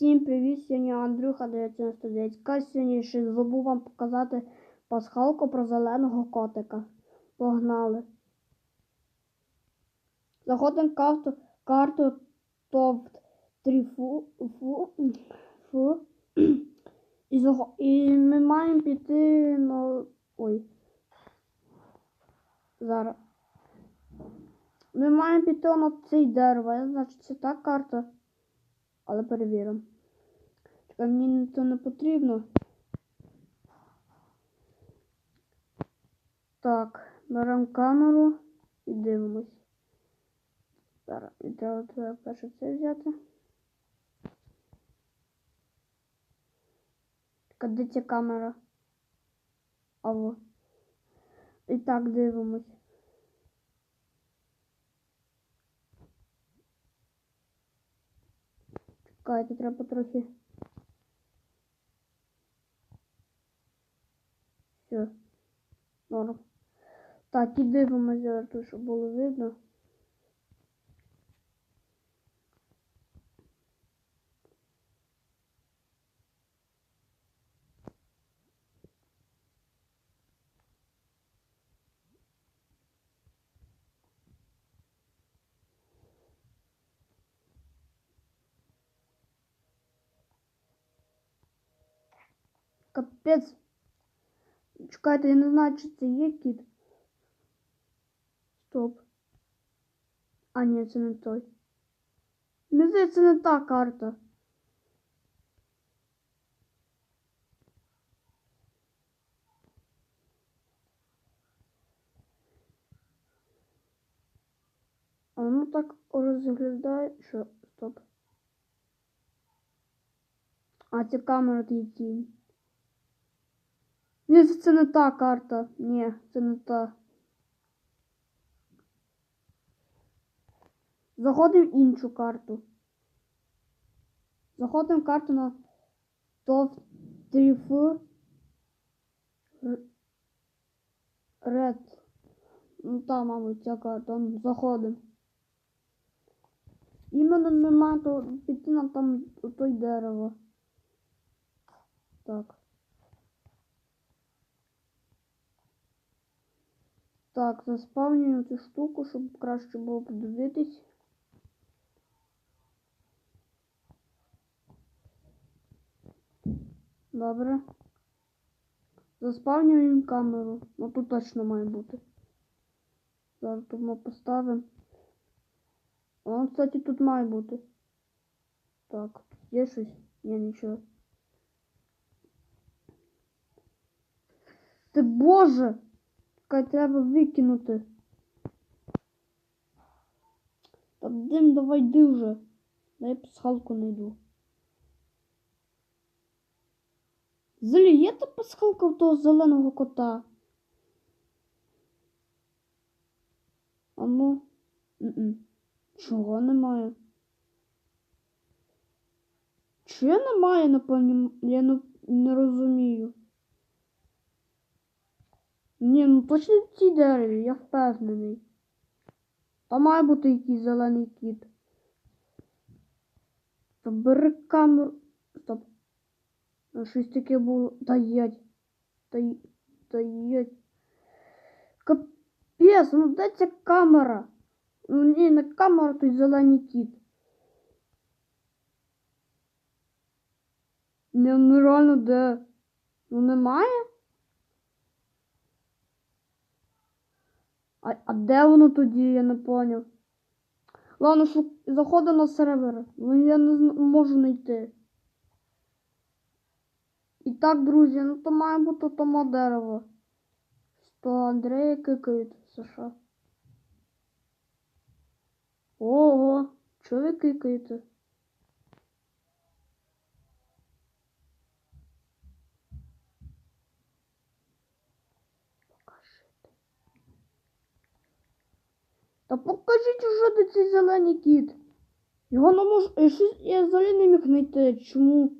Всім привіт! Сьогодні Андрюха 1909. Сьогодні ще забув вам показати пасхалку про зеленого котика. Погнали. Заходимо карту, карту топ 3 фу, фу, фу. І, заго- і ми маємо піти на. Ой. Зараз. Ми маємо піти на цей дерево. Що це та карта. Але перевіримо. Чекай, мені це не потрібно. Так, беремо камеру і дивимось. Зараз і треба, треба перше це взяти. Так, де ця камера? Алло. І так дивимось. Чекайте, треба трохи. Все. Норм. Так, і дивимося щоб було видно. Капець. Чекайте, я не знаю, чи це є кіт. Стоп. А, ні, це не той. Мені здається, це не та карта. А воно так розглядає, що. Стоп. А, це камера є тінь. Ні, це- не та карта. Ні, це не та. Заходимо в іншу карту. Заходимо в карту на топ 3 ф Ред. Ну там, мабуть, ця карта. Ну, Заходимо. Іменно нема то піти нам там у той дерево. Так. Так, заспавнюємо цю штуку, щоб краще було подивитись. Добре. Заспавнюємо камеру. Ну тут точно має бути. Зараз тут ми поставимо. О, кстати, тут має бути. Так, є щось? Ні, нічого. Ти боже! Треба викинути. Та дим, давай йди вже. Дай пасхалку найду. Взагалі, є та пасхалка в того зеленого кота? А ну. М-м. Чого немає? Чого немає, не понім... Я не розумію. Ні, ну точно в цій дереві, я впевнений. Там має бути якийсь зелений кіт. Та камеру. Стоп. Ну, Щось таке було. Та єдь. Та, й- та єдь. Капець, ну де ця камера? Ну ні, не камера, той зелений кіт. Не, ну реально де? Ну немає? А, а де воно тоді, я не поняв. Ладно, шук... заходимо на сервер. Ну я не можу знайти. І так, друзі, ну то має бути тому дерево. Що Андрея кикають, Саша. Ого, чого ви кикаєте? Та покажіть уже де цей зелений кіт. Його не можу. Я щось я взагалі не міг знайти. Чому?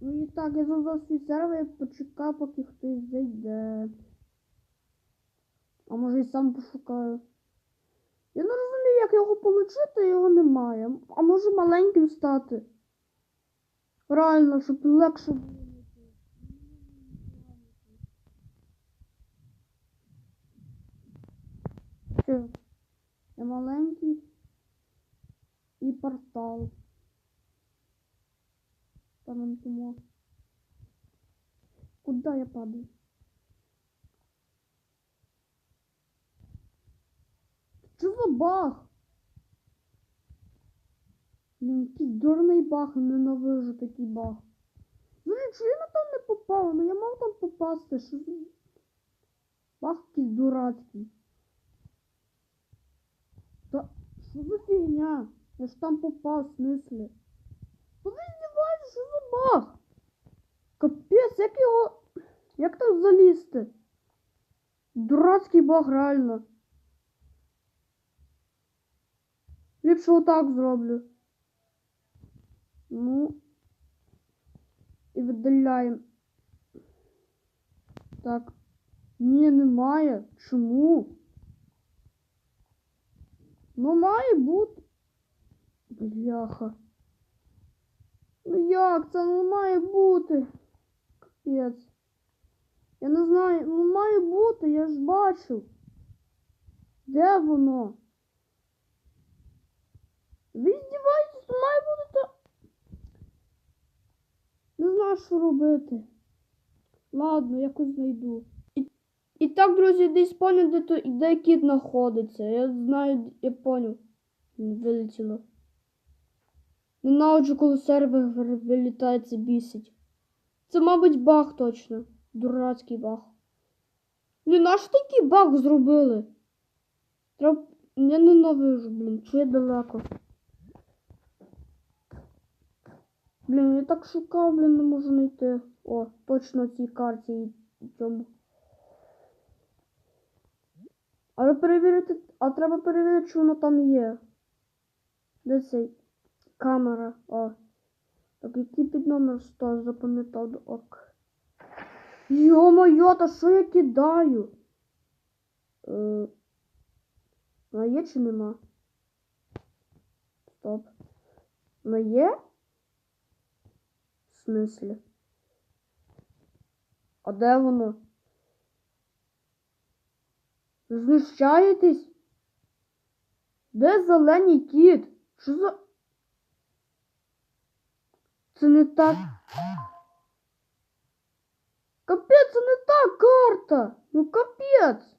Ну і так, я задав свій сервер почекав, поки хтось зайде. А може і сам пошукаю. Я не розумію, як його отримати, його немає. А може маленьким стати. Реально, щоб легше було. Що? Я маленький і портал. Там тумо. Куда я падаю? Що за баг? Блін, якийсь дурний баг, ненавижу такий баг. Ну нічого, я на там не попав, ну я мав там попасти. Що. Баг якийсь дурацький. Та що за фігня? Я ж там попав, в ви здіваєтесь, що за баг? Капець, як його. Як там залізти? Дурацький баг, реально. Ліпше отак зроблю. Ну. І видаляємо. Так. Ні, немає. Чому? Ну має бути. Бляха. Ну як це ну має бути? Капець. Я не знаю, ну має бути, я ж бачив. Де воно? Ви здіваєтесь, має бути то. Не знаю, що робити. Ладно, якось знайду. І, так, друзі, десь поняв, де, де кіт знаходиться. Я знаю, я поняв. Вилетіло. Ненавиджу, коли сервер вилітає, це бісить. Це, мабуть, баг точно. Дурацький баг. Блін, наш такий баг зробили? Треба... Я ненавижу, блін, чи я далеко. Блін, я так шукав, блін, не можу знайти. О, точно в цій карті і цьому. Але перевірити. А треба перевірити, чи воно там є. Де цей? Камера. О. Так, який під номер 100 запам'ятав ок. Йо-моє, та що я кидаю? Е, є чи нема? Стоп. Ну є? В смислі? А де воно? Знущаєтесь? Де зелений кіт? Що за. Це не так. Капець, це не та карта. Ну капець.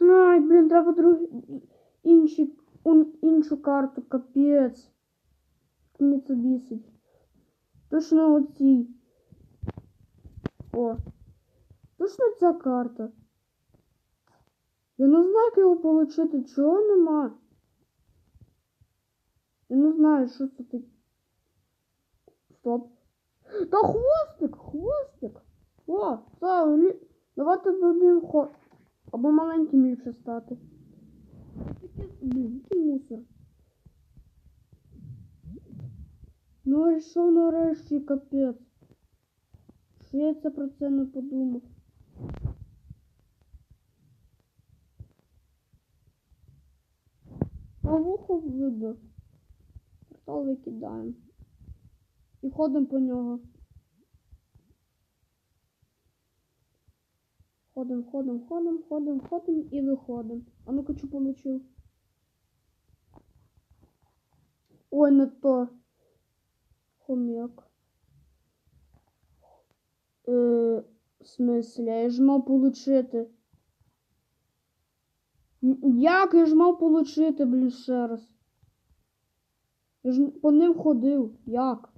Ай, блін, треба друг... інші... іншу карту, капець. Мені це бісить. Точно оцій. О. Точно ця карта. Я не знаю, як його отримати. Чого нема? Я не знаю, що це таке. Стоп. Та хвостик, хвостик. О, це лі... Давайте дадим хо... Або маленьким ліпше стати. Блін, який мусор. Ну і що нарешті капець? Що я це про це не подумав? А вухо видно. Портал викидаємо. І ходимо по нього. Ходимо, ходимо, ходимо, ходимо, ходимо і виходимо. А ну-ка, що получив? Ой, не то. Хомяк. Е, в смислі, я ж мав получити. Як я ж мав получити, блін, ще раз? Я ж по ним ходив. Як?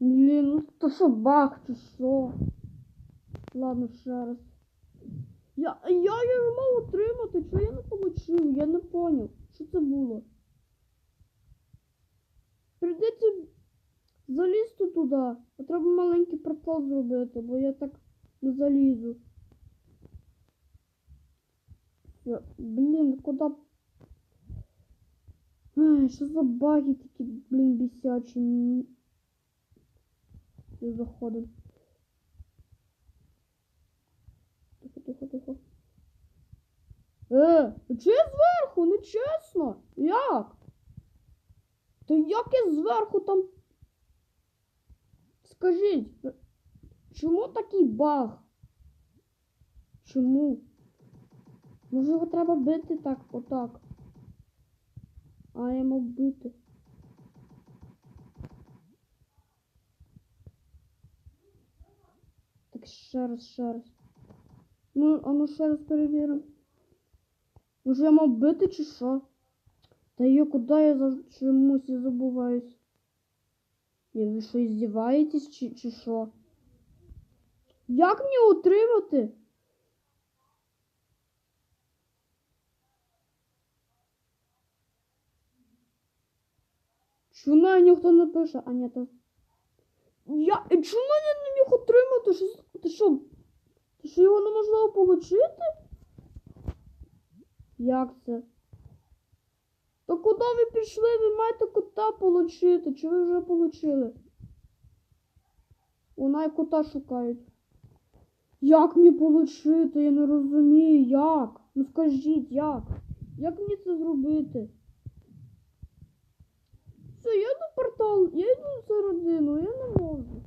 Блін, ну то що баг, чи що? Ладно, ще раз. Я, я, я ж мав отримати, що я не получив, я не поняв, що це було. Прийдеться залізти туди, а треба маленький портал зробити, бо я так не залізу. Блін, куди? Ай, що за баги такі, блін, бісячі. Так, так, тихо, тихо. Е, чи я зверху? Нечесно. Як? Та як я зверху там? Скажіть, чому такий баг? Чому? Може його треба бити так, отак. А я мав бити. Так ще раз, ще раз. Ну, а ну ще раз перевіримо. Може я мав бити чи що? Та йо, куди я за чомусь забуваюсь? Ні, ви що, здіваєтесь чи, чи що? Як мені утримати? Чому ніхто не пише? А ні, то. Я. Чому я не міг отримати? Що... Ти що? Ти що його неможливо отримати? Як це? То куди ви пішли? Ви маєте кота отримати. Чи ви вже отримали? Вона і кота шукають. Як мені отримати? Я не розумію, як? Ну скажіть, як? Як мені це зробити? Все, я в портал, я йду родину, я не можу.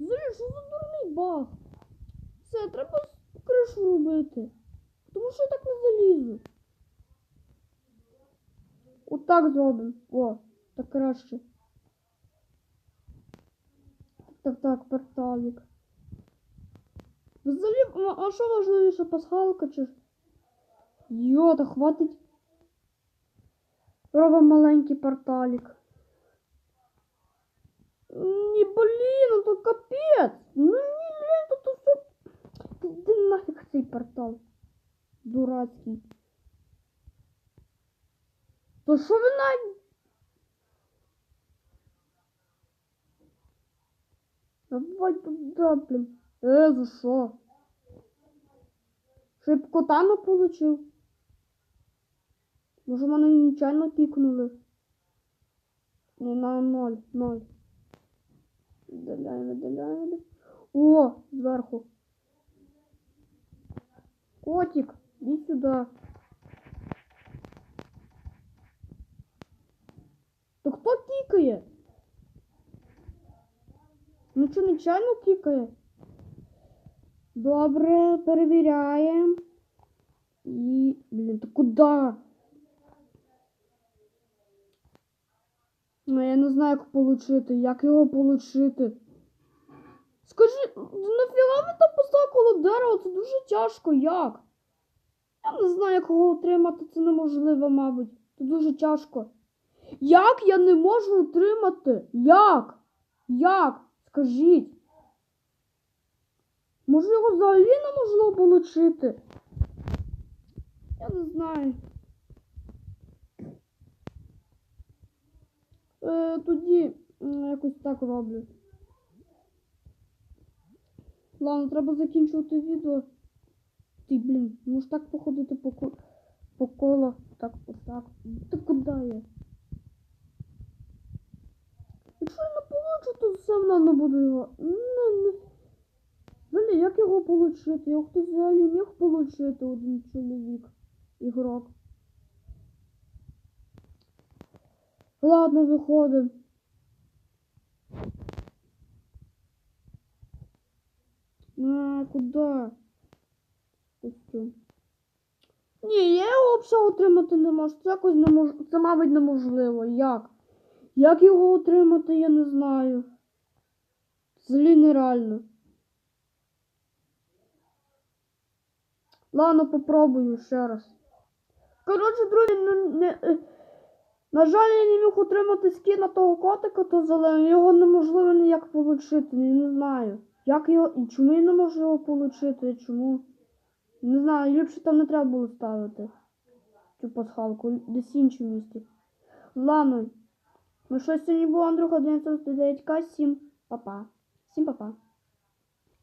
Взагалі, що за дурний баг? Все, треба кришу робити. Тому що я так не залізу. Отак зробимо. О, так краще. Так, так, порталік. Взагалі, а- що важливіше, пасхалка чи? Йо, та хватить. Робимо маленький порталік. Ні, блін, ну то капець. Ну ні, блін, то то все. Іди нафіг цей портал. Дурацький. То що ви на... Давай туди, блін. Е, за що? Щоб кота не получив. Може мене нечайно кікнули. Не на ноль, ноль. Видаляємо, видаляємо. О, зверху. Котик, иди сюда. То хто кікає? Ну що, нечайно кікає? Добре, перевіряємо. І, блін, то куди? Ну, я не знаю, як получити. Як його получити? Скажи, нафіга ви там поставили коло дерева? Це дуже тяжко. Як? Я не знаю, як його отримати. Це неможливо, мабуть. Це дуже тяжко. Як я не можу отримати? Як? Як? Скажіть. Може його взагалі неможливо отримати? Я не знаю. Тоді якось так роблю. Ладно, треба закінчувати відео. Ти, блін, можеш так походити по, по колу. Так, отак. Та куди я? Якщо я не получу, то все одно буду його. Не, не. Взагалі, як його получити? Його хтось взагалі міг получити один чоловік. Ігрок. Ладно, виходимо. А, куди? Костюм. Ні, я його взагалі отримати не можу. Це якось не мож... Це, мабуть, неможливо. Як? Як його отримати, я не знаю. Взагалі нереально. Ладно, попробую ще раз. Коротше, друзі, ну, не, е, на жаль, я не міг отримати скіна того котика, то зеленого. Його неможливо ніяк отримати, я не знаю. Як його. І чому я не можу його отримати? Чому? Не знаю, ліпше там не треба було ставити. Цю пасхалку, десь іншому місці. Ладно. Ну що сьогодні було Андрюха 999К, всім па-па. Всім па-па.